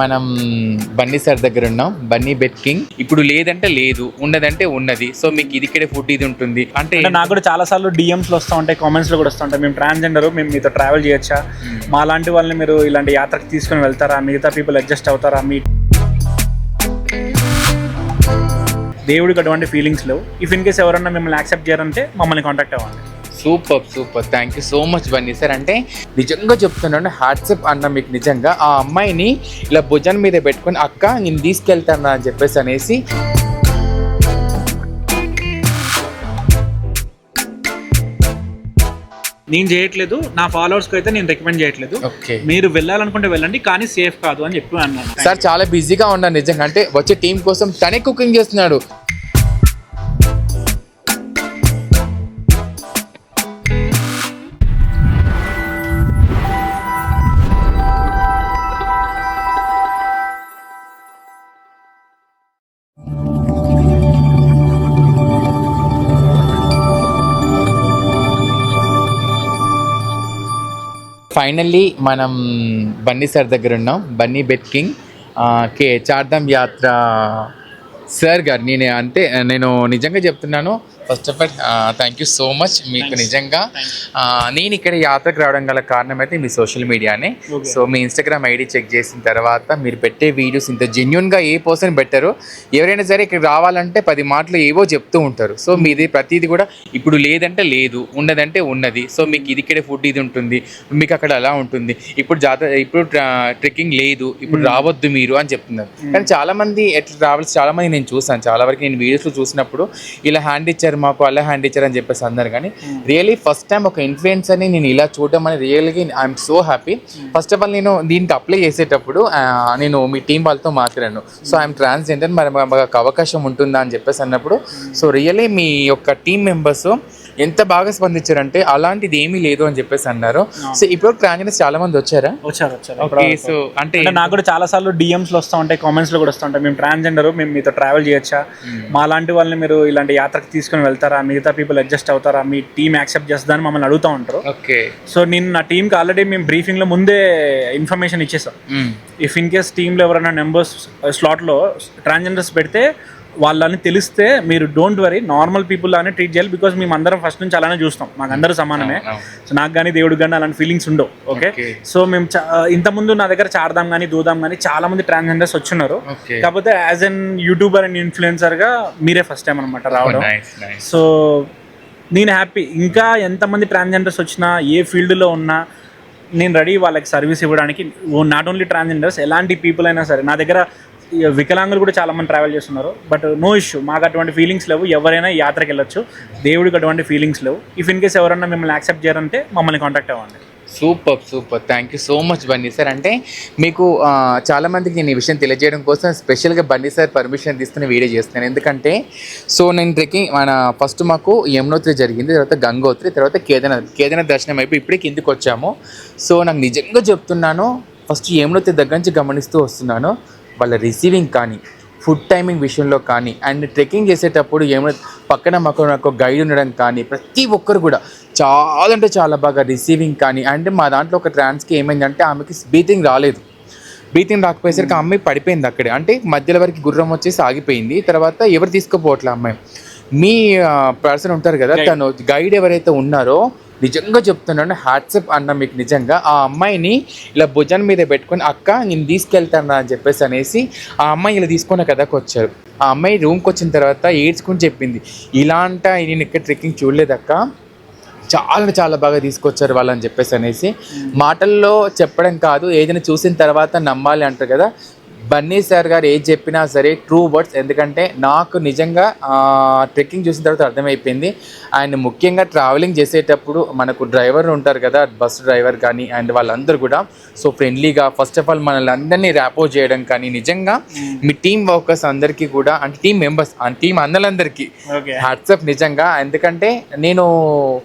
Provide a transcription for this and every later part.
మనం బన్నీ సార్ దగ్గర ఉన్నాం. Bunny bet king. ఇప్పుడు లేదంటే లేదు ఉన్నదంటే ఉన్నది. సో మీకు ఇది ఇక్కడే ఫుడ్ ఇది ఉంటుంది. అంటే నాకు కూడా చాలా సార్లు డిఎమ్స్లో వస్తూ ఉంటాయి కామెంట్స్లో కూడా వస్తూ ఉంటాయి. మేము ట్రాన్స్జెండర్ మేము మీతో ట్రావెల్ చేయొచ్చా? మా లాంటి వాళ్ళని మీరు ఇలాంటి యాత్రకు తీసుకొని వెళ్తారా? మిగతా పీపుల్ అడ్జస్ట్ అవుతారా? మీ దేవుడికి అటువంటి ఫీలింగ్స్ లేవు. ఇఫ్ ఇన్ కేస్ ఎవరన్నా మిమ్మల్ని యాక్సెప్ట్ చేయాలంటే మమ్మల్ని కాంటాక్ట్ అవ్వండి. Super super. Thank you so much Bunny sir అంటే నిజంగా చెప్తున్నాను హ్యాట్సప్ అన్న మీకు నిజంగా ఆ అమ్మాయిని ఇలా భుజం మీద పెట్టుకొని అక్క నేను తీసుకెళ్తాను అని చెప్పేసి అనేసి నేను చేయట్లేదు. నా ఫాలోవర్స్కి అయితే నేను రికమెండ్ చేయట్లేదు. ఓకే మీరు వెళ్ళాలనుకుంటే వెళ్ళండి కానీ సేఫ్ కాదు అని చెప్పి అన్నాను. సార్ చాలా బిజీగా ఉన్నాను నిజంగా. అంటే వచ్చే టీం కోసం తనే కుకింగ్ చేస్తున్నాడు. ఫైనల్లీ మనం బన్నీ సార్ దగ్గర ఉన్నాం. Bunny bet king. కే చార్ధామ్ యాత్ర సార్ గారు నేను అంటే నేను నిజంగా చెప్తున్నాను first of all thank you so much మీకు నిజంగా నేను ఇక్కడ యాత్రకు రావడం గల కారణం అయితే మీ సోషల్ మీడియానే. సో మీ ఇన్స్టాగ్రామ్ ఐడి చెక్ చేసిన తర్వాత మీరు పెట్టే వీడియోస్ ఇంత జెన్యున్గా ఏ పర్సన్ పెట్టారో ఎవరైనా సరే ఇక్కడ రావాలంటే పది మాటలు ఏవో చెప్తూ ఉంటారు. సో మీది ప్రతిదీ కూడా ఇప్పుడు లేదంటే లేదు ఉన్నదంటే ఉన్నది. సో మీకు ఇది ఇక్కడే ఫుడ్ ఇది ఉంటుంది మీకు అక్కడ అలా ఉంటుంది. ఇప్పుడు జాతర ఇప్పుడు ట్రెక్కింగ్ లేదు ఇప్పుడు రావద్దు మీరు అని చెప్తున్నారు. కానీ చాలా మంది ఎట్లా ట్రావెల్స్ చాలా మంది నేను చూసాను చాలా వరకు నేను వీడియోస్లో చూసినప్పుడు ఇలా హ్యాండ్ ఇచ్చారు మాకు అలా హ్యాండ్ ఇచ్చారు అని చెప్పేసి అన్నారు కానీ రియలీ ఫస్ట్ టైం ఒక ఇన్ఫ్లుయెన్సర్ని నేను ఇలా చూడడం అని రియల్గా I'm so happy first of all నేను దీనికి అప్లై చేసేటప్పుడు నేను మీ టీం వాళ్ళతో మాట్లాడాను. సో ఐఎమ్ ట్రాన్స్జెండర్ మరి మాకు అవకాశం ఉంటుందా అని చెప్పేసి అన్నప్పుడు సో రియలీ మీ యొక్క టీం మెంబర్స్ ఎంత బాగా స్పందించారంటే అలాంటిది ఏమీ లేదు అని చెప్పేసి అన్నారు. సో ఇప్పుడు ట్రాన్స్జెండర్స్ చాలా మంది వచ్చారా? వచ్చారు వచ్చారు. ఓకే సో అంటే నాకు కూడా చాలా సార్లు డిఎమ్స్లో వస్తూ ఉంటాయి కామెంట్స్లో కూడా వస్తూ ఉంటాయి. మేము ట్రాన్స్జెండర్ మేము మీతో ట్రావెల్ చేయొచ్చా? మా లాంటి వాళ్ళని మీరు ఇలాంటి యాత్రకు తీసుకొని వెళ్తారా? మిగతా పీపుల్ అడ్జస్ట్ అవుతారా? మీ టీం యాక్సెప్ట్ చేస్తుందని మమ్మల్ని అడుగుతూ ఉంటారు. ఓకే. సో నేను నా టీంకి ఆల్రెడీ మేము బ్రీఫింగ్లో ముందే ఇన్ఫర్మేషన్ ఇచ్చేసాం. ఇఫ్ ఇన్ కేస్ టీంలో ఎవరైనా నెంబర్స్ స్లాట్లో ట్రాన్స్జెండర్స్ పెడితే వాళ్ళని తెలిస్తే మీరు డోంట్ వరీ నార్మల్ పీపుల్ లానే ట్రీట్ చేయాలి బికాస్ మేము అందరం ఫస్ట్ నుంచి అలానే చూస్తాం. మాకు అందరూ సమానమే సో నాకు కానీ దేవుడికి కానీ అలాంటి ఫీలింగ్స్ ఉండవు ఓకే. సో మేము ఇంతకుముందు నా దగ్గర చాడదాం కానీ దూదాం కానీ చాలా మంది ట్రాన్స్జెండర్స్ వచ్చున్నారు. కాకపోతే యాజ్ అన్ యూట్యూబర్ అండ్ ఇన్ఫ్లుయెన్సర్గా మీరే ఫస్ట్ టైం అనమాట రావడం. సో నేను హ్యాపీ ఇంకా ఎంతమంది ట్రాన్స్జెండర్స్ వచ్చినా ఏ ఫీల్డ్లో ఉన్నా నేను రెడీ వాళ్ళకి సర్వీస్ ఇవ్వడానికి. నాట్ ఓన్లీ ట్రాన్స్జెండర్స్ ఎలాంటి పీపుల్ అయినా సరే నా దగ్గర వికలాంగులు కూడా చాలా మంది ట్రావెల్ చేస్తున్నారు. బట్ నో ఇష్యూ మాకు అటువంటి ఫీలింగ్స్ లేవు. ఎవరైనా యాత్రకి యాత్రకు వెళ్ళొచ్చు. దేవుడికి అటువంటి ఫీలింగ్స్ లేవు. ఇఫ్ ఇన్ కేస్ ఎవరైనా మిమ్మల్ని యాక్సెప్ట్ చేయాలంటే మమ్మల్ని కాంటాక్ట్ అవ్వండి. Super super thank you so much Bunny sir అంటే మీకు చాలామందికి నేను ఈ విషయం తెలియజేయడం కోసం స్పెషల్గా బన్నీ సార్ పర్మిషన్ తీసుకుని వీడియో చేస్తున్నాను. ఎందుకంటే సో నేను ట్రెక్కింగ్ మన ఫస్ట్ మాకు యమునోత్రి జరిగింది తర్వాత గంగోత్రి తర్వాత కేదార్నాథ్ కేదార్నాథ్ దర్శనం అయిపోయి ఇప్పుడే కిందికి వచ్చాము. సో నాకు నిజంగా చెప్తున్నాను ఫస్ట్ యమునోత్రి దగ్గర నుంచి గమనిస్తూ వస్తున్నాను. వాళ్ళ రిసీవింగ్ కానీ ఫుడ్ టైమింగ్ విషయంలో కానీ అండ్ ట్రెక్కింగ్ చేసేటప్పుడు ఏమైనా పక్కన మాకు నాకు గైడ్ ఉండడం కానీ ప్రతి ఒక్కరు కూడా చాలా అంటే చాలా బాగా రిసీవింగ్ కానీ అండ్ మా దాంట్లో ఒక ట్రాన్స్కి ఏమైందంటే ఆమెకి బ్రీతింగ్ రాలేదు. బ్రీతింగ్ రాకపోయేసరికి అమ్మాయి పడిపోయింది అక్కడే. అంటే మధ్యలో వరకు గుర్రం వచ్చేసి ఆగిపోయింది. తర్వాత ఎవరు తీసుకోపోవట్లే అమ్మాయి? మీ పర్సన్ ఉంటారు కదా తను గైడ్ ఎవరైతే ఉన్నారో నిజంగా చెప్తున్నాను హ్యాట్సప్ అన్న మీకు నిజంగా ఆ అమ్మాయిని ఇలా భుజం మీద పెట్టుకొని అక్క నేను తీసుకెళ్తాను అని చెప్పేసి అనేసి ఆ అమ్మాయి ఇలా తీసుకొని కథకు వచ్చారు. ఆ అమ్మాయి రూమ్కి వచ్చిన తర్వాత ఏడ్చుకుని చెప్పింది ఇలాంట నేను ఇక్కడ ట్రెక్కింగ్ చూడలేదక్క చాలా చాలా బాగా తీసుకొచ్చారు వాళ్ళని చెప్పేసి అనేసి. మాటల్లో చెప్పడం కాదు ఏదైనా చూసిన తర్వాత నమ్మాలి అంటారు కదా. బన్నీ సార్ గారు ఏది చెప్పినా సరే ట్రూ వర్డ్స్ ఎందుకంటే నాకు నిజంగా ట్రెక్కింగ్ చూసిన తర్వాత అర్థమైపోయింది. అండ్ ముఖ్యంగా ట్రావెలింగ్ చేసేటప్పుడు మనకు డ్రైవర్ ఉంటారు కదా బస్ డ్రైవర్ కానీ అండ్ వాళ్ళందరూ కూడా సో ఫ్రెండ్లీగా ఫస్ట్ ఆఫ్ ఆల్ మనల్ని అందరినీ ర్యాపో చేయడం కానీ నిజంగా మీ టీం వర్కర్స్ అందరికీ కూడా అంటే టీం మెంబర్స్ టీం అందరందరికీ ఓకే వాట్సాప్ నిజంగా. ఎందుకంటే నేను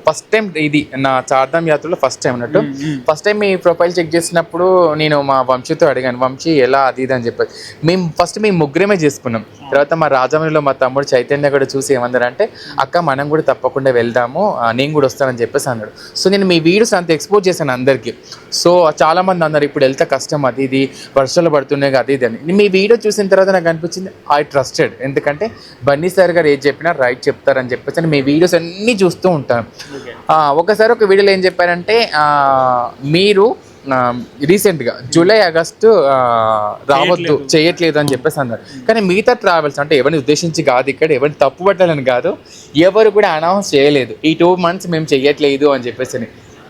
ఫస్ట్ టైం ఇది నా చార్ధామ్ యాత్రలో ఫస్ట్ టైం అన్నట్టు. ఫస్ట్ టైం మీ ప్రొఫైల్ చెక్ చేసినప్పుడు నేను మా వంశీతో అడిగాను వంశీ ఎలా అది ఇది అని చెప్పి. చెప్పేసి మేము ఫస్ట్ మేము ముగ్గురమే చేసుకున్నాం. తర్వాత మా రాజమండ్రిలో మా తమ్ముడు చైతన్య కూడా చూసి ఏమన్నారంటే అక్క మనం కూడా తప్పకుండా వెళ్దాము నేను కూడా వస్తానని చెప్పేసి అన్నాడు. సో నేను మీ వీడియోస్ అంత ఎక్స్పోజ్ చేశాను అందరికీ. సో చాలా మంది అన్నారు ఇప్పుడు వెళ్తే కష్టం అది ఇది వర్షాలు పడుతున్నాయి అది ఇది అని. మీ వీడియో చూసిన తర్వాత నాకు అనిపించింది ఐ ట్రస్టెడ్ ఎందుకంటే బన్నీ సార్ గారు ఏది చెప్పినా రైట్ చెప్తారని చెప్పేసి అని మీ వీడియోస్ అన్నీ చూస్తూ ఉంటాను. ఒకసారి ఒక వీడియోలో ఏం చెప్పారంటే మీరు రీసెంట్గా జూలై ఆగస్టు రావద్దు చేయట్లేదు. అని చెప్పేసి అన్నారు. కానీ మిగతా ట్రావెల్స్ అంటే ఎవరిని ఉద్దేశించి కాదు ఇక్కడ ఎవరిని తప్పు పట్టాలని కాదు ఎవరు కూడా అనౌన్స్ చేయలేదు. ఈ టూ మంత్స్ మేము చెయ్యట్లేదు అని చెప్పేసి అని.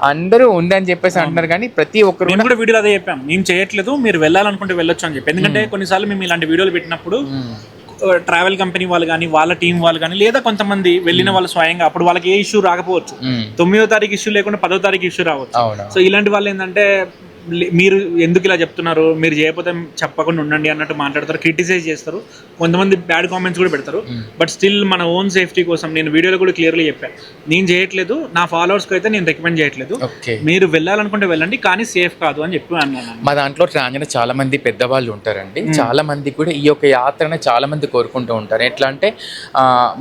అందరూ ఉందని చెప్పేసి అంటున్నారు కానీ ప్రతి ఒక్కరు మేము కూడా వీడియోలో అదే చెప్పాం. మేము చేయట్లేదు మీరు వెళ్ళాలనుకుంటే వెళ్ళొచ్చు అని చెప్పి. ఎందుకంటే కొన్నిసార్లు మేము ఇలాంటి వీడియోలు పెట్టినప్పుడు ట్రావెల్ కంపెనీ వాళ్ళు కానీ వాళ్ళ టీం వాళ్ళు కానీ లేదా కొంతమంది వెళ్ళిన వాళ్ళు స్వయంగా అప్పుడు వాళ్ళకి ఏ ఇష్యూ రాకపోవచ్చు. మ్మ్. తొమ్మిదో తారీఖు ఇష్యూ లేకుండా పదో తారీఖు ఇష్యూ రావచ్చు. సో ఇలాంటి వాళ్ళు ఏంటంటే మీరు ఎందుకు ఇలా చెప్తున్నారు? మీరు చేయకపోతే చెప్పకుండా ఉండండి అన్నట్టు మాట్లాడతారు క్రిటిసైజ్ చేస్తారు. కొంతమంది బ్యాడ్ కామెంట్స్ కూడా పెడతారు. బట్ స్టిల్ మన ఓన్ సేఫ్టీ కోసం నేను వీడియోలో కూడా క్లియర్లీ చెప్పాను నేను చేయట్లేదు నా ఫాలోవర్స్కి అయితే నేను రికమెండ్ చేయట్లేదు. ఓకే. మీరు వెళ్ళాలనుకుంటే వెళ్ళండి కానీ సేఫ్ కాదు అని చెప్పి అన్నాను మా దాంట్లో ట్రాన్స్జెండర్ చాలా మంది పెద్దవాళ్ళు ఉంటారండి. చాలా మంది కూడా ఈ యొక్క యాత్రని చాలా మంది కోరుకుంటూ ఉంటారు. ఎట్లా అంటే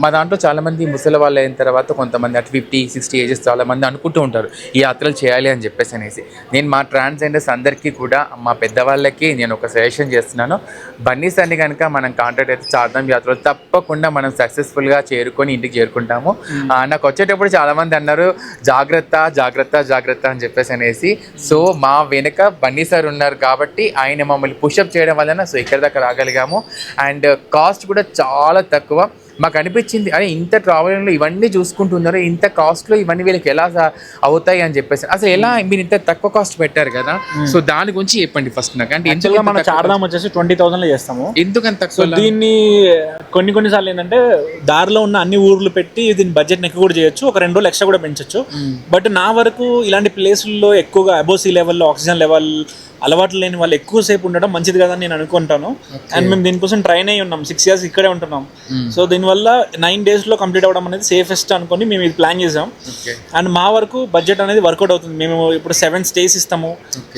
మా దాంట్లో చాలా మంది ముసలి వాళ్ళు అయిన తర్వాత కొంతమంది అటు ఫిఫ్టీ సిక్స్టీ ఏజెస్ చాలా మంది అనుకుంటూ ఉంటారు ఈ యాత్రలు చేయాలి అని చెప్పేసి అనేసి. నేను మా ట్రాన్స్జెండర్స్ అందరికీ కూడా మా పెద్దవాళ్ళకి నేను ఒక సజెషన్ చేస్తున్నాను. బన్నీస్ అని కనుక మనం కాంటాక్ట్ అయితే చార్ధాం యాత్రలో తప్పకుండా మనం సక్సెస్ఫుల్గా చేరుకొని ఇంటికి చేరుకుంటాము. నాకు వచ్చేటప్పుడు చాలా మంది అన్నారు జాగ్రత్త జాగ్రత్త జాగ్రత్త అని చెప్పేసి అనేసి. సో మా వెనుక బన్నీ సార్ ఉన్నారు కాబట్టి ఆయన మమ్మల్ని పుషప్ చేయడం వలన సో ఇక్కడ దాకా రాగలిగాము. అండ్ కాస్ట్ కూడా చాలా తక్కువ. మాకు అనిపించింది అరే ఇంత ట్రావెలింగ్లో ఇవన్నీ చూసుకుంటున్నారు ఇంత కాస్ట్లో ఇవన్నీ వీళ్ళకి ఎలా అవుతాయి అని చెప్పేసి. అసలు ఎలా మీరు ఇంత తక్కువ కాస్ట్ పెట్టారు కదా సో దాని గురించి చెప్పండి ఫస్ట్ నాకు. అంటే ఎందుకు మన చార్దాం వచ్చేసి ట్వంటీ థౌసండ్లో చేస్తాము? ఎందుకంత తక్కువ? దీన్ని కొన్ని కొన్నిసార్లు ఏంటంటే దారిలో ఉన్న అన్ని ఊర్లు పెట్టి దీని బడ్జెట్ ఎక్కువ కూడా చేయొచ్చు ఒక రెండు రోజులు ఎక్స్ట్రా కూడా పెంచొచ్చు. బట్ నా వరకు ఇలాంటి ప్లేసుల్లో ఎక్కువగా అబోసీ లెవెల్లో ఆక్సిజన్ లెవెల్ అలవాట్లు లేని వాళ్ళు ఎక్కువసేపు ఉండడం మంచిది కదా అని నేను అనుకుంటాను. అండ్ మేము దీనికోసం ట్రైన్ అయ్యి ఉన్నాం. సిక్స్ ఇయర్స్ ఇక్కడే ఉంటున్నాం. సో దీనివల్ల నైన్ డేస్లో కంప్లీట్ అవ్వడం అనేది సేఫెస్ట్ అనుకొని మేము ఇది ప్లాన్ చేసాం. అండ్ మా వరకు బడ్జెట్ అనేది వర్కౌట్ అవుతుంది. మేము ఇప్పుడు సెవెన్ స్టేస్ ఇస్తాము.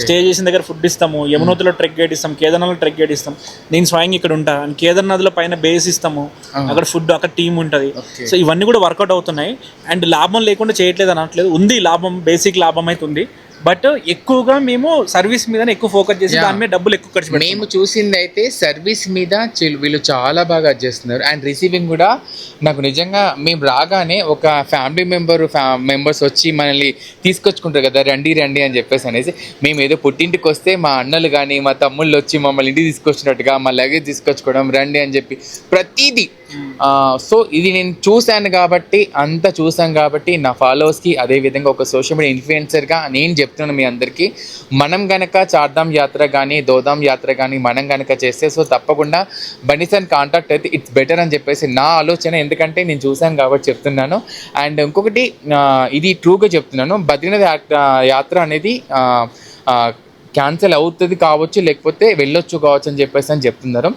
స్టే చేసిన దగ్గర ఫుడ్ ఇస్తాము. యమునోత్రలో ట్రెక్ గైడ్ ఇస్తాం. కేదార్నాథ్లో ట్రెక్ గైడ్ ఇస్తాం. నేను స్వయంగా ఇక్కడ ఉంటా. అండ్ కేదార్నాథ్లో పైన బేస్ ఇస్తాము. అక్కడ ఫుడ్ అక్కడ టీం ఉంటుంది. సో ఇవన్నీ కూడా వర్కౌట్ అవుతున్నాయి. అండ్ లాభం లేకుండా చేయట్లేదు అనట్లేదు. ఉంది లాభం బేసిక్ లాభం అయితే ఉంది. బట్ ఎక్కువగా మేము సర్వీస్ మీద ఎక్కువ ఫోకస్ చేసి దాని మీద డబ్బులు ఎక్కువ ఖర్చు మేము చూసింది అయితే సర్వీస్ మీద వీళ్ళు చాలా బాగా చేస్తున్నారు. అండ్ రిసీవింగ్ కూడా నాకు నిజంగా మేము రాగానే ఒక ఫ్యామిలీ మెంబర్ మెంబర్స్ వచ్చి మనల్ని తీసుకొచ్చుకుంటారు కదా రండి రండి అని చెప్పేసి అనేసి మేము ఏదో పుట్టింటికి వస్తే మా అన్నలు కానీ మా తమ్ముళ్ళు వచ్చి మమ్మల్ని ఇంటికి తీసుకొచ్చినట్టుగా మా లగేజ్ తీసుకొచ్చుకోవడం రండి అని చెప్పి ప్రతిదీ సో ఇది నేను చూశాను కాబట్టి అంత చూసాను కాబట్టి నా ఫాలోవర్స్కి అదేవిధంగా ఒక సోషల్ మీడియా ఇన్ఫ్లుయెన్సర్గా నేను చెప్తున్నాను మీ అందరికీ. మనం గనక చార్ధామ్ యాత్ర కానీ దోదాం యాత్ర కానీ మనం గనక చేస్తే సో తప్పకుండా బనీసన్ కాంటాక్ట్ అయితే ఇట్స్ బెటర్ అని చెప్పేసి నా ఆలోచన. ఎందుకంటే నేను చూశాను కాబట్టి చెప్తున్నాను. అండ్ ఇంకొకటి ఇది ట్రూగా చెప్తున్నాను. బద్రీనాథ్ యాత్ర అనేది క్యాన్సిల్ అవుతుంది కావచ్చు లేకపోతే వెళ్ళొచ్చు కావచ్చు అని చెప్పేసి అని చెప్తున్నారు.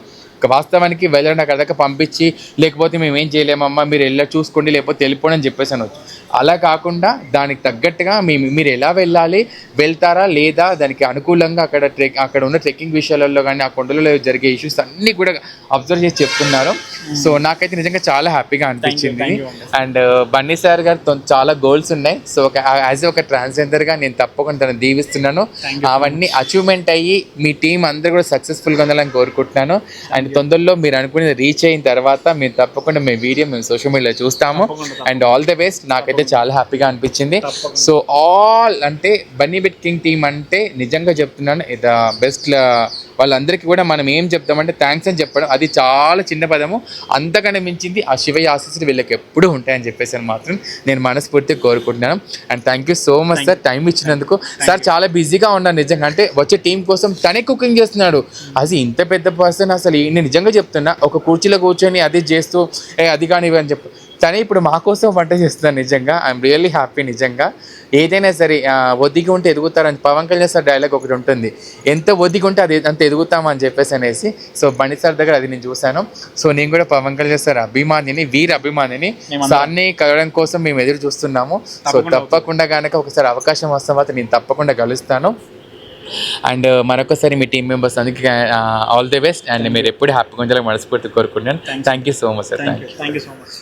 వాస్తవానికి వెళ్ళండి అక్కడ దాకా పంపించి లేకపోతే మేము ఏం చేయలేమమ్మా మీరు వెళ్ళి చూసుకోండి లేకపోతే వెళ్ళిపోండి అని చెప్పేసి అనొచ్చు. అలా కాకుండా దానికి తగ్గట్టుగా మేము మీరు ఎలా వెళ్ళాలి వెళ్తారా లేదా దానికి అనుకూలంగా అక్కడ ట్రెక్ అక్కడ ఉన్న ట్రెక్కింగ్ విషయాలలో కానీ ఆ కొండలలో జరిగే ఇష్యూస్ అన్నీ కూడా అబ్జర్వ్ చేసి చెప్తున్నారు. సో నాకైతే నిజంగా చాలా హ్యాపీగా అనిపించింది. అండ్ బన్నీ సార్ గారు చాలా గోల్స్ ఉన్నాయి. సో ఒక యాజ్ ఒక ట్రాన్స్జెండర్గా నేను తప్పకుండా తనని దీవిస్తున్నాను. అవన్నీ అచీవ్మెంట్ అయ్యి మీ టీం అందరూ కూడా సక్సెస్ఫుల్గా ఉండాలని కోరుకుంటున్నాను. అండ్ తొందరలో మీరు అనుకునేది రీచ్ అయిన తర్వాత మేము తప్పకుండా మీ వీడియో మేము సోషల్ మీడియాలో చూస్తాము. అండ్ ఆల్ ద బెస్ట్ నాకైతే చాలా హ్యాపీగా అనిపించింది. సో ఆల్ అంటే బన్నీ బిట్ కింగ్ టీం అంటే నిజంగా చెప్తున్నాను ఇది బెస్ట్ వాళ్ళందరికీ కూడా మనం ఏం చెప్తామంటే థ్యాంక్స్ అని చెప్పడం అది చాలా చిన్న పదము. అంతకన్నా మించింది ఆ శివయ్య ఆశీస్సులు వీళ్ళకి ఎప్పుడూ ఉంటాయని చెప్పేసి అని మాత్రం నేను మనస్ఫూర్తిగా కోరుకుంటున్నాను. And thank you so much sir time ఇచ్చినందుకు. సార్ చాలా బిజీగా ఉన్నాను నిజంగా. అంటే వచ్చే టీం కోసం తనే కుకింగ్ చేస్తున్నాడు. అది ఇంత పెద్ద పర్సన్ అసలు నేను నిజంగా చెప్తున్నా ఒక కుర్చీలో కూర్చొని అది చేస్తూ ఏ అది కానీ అని చెప్పు. తనే ఇప్పుడు మా కోసం వంట చేస్తున్నాను నిజంగా. ఐఎమ్ రియల్లీ హ్యాపీ నిజంగా. ఏదైనా సరే ఒదిగి ఉంటే ఎదుగుతారని పవన్ కళ్యాణ్ సార్ డైలాగ్ ఒకటి ఉంటుంది. ఎంత ఒదిగి ఉంటే అది అంత ఎదుగుతామని చెప్పేసి అనేసి. సో బండి సార్ దగ్గర అది నేను చూశాను. సో నేను కూడా పవన్ కళ్యాణ్ సార్ అభిమానిని వీర అభిమానిని సార్ని కలవడం కోసం మేము ఎదురు చూస్తున్నాము. సో తప్పకుండా కనుక ఒకసారి అవకాశం వస్తే మాత్రం నేను తప్పకుండా కలుస్తాను. అండ్ మరొకసారి మీ టీం మెంబర్స్ అందుకే ఆల్ ది బెస్ట్ అండ్ మీరు ఎప్పుడు హ్యాపీగా ఉండాలని మనస్ఫూర్తి కోరుకుంటున్నాను. Thank you so much sir thank you thank you so much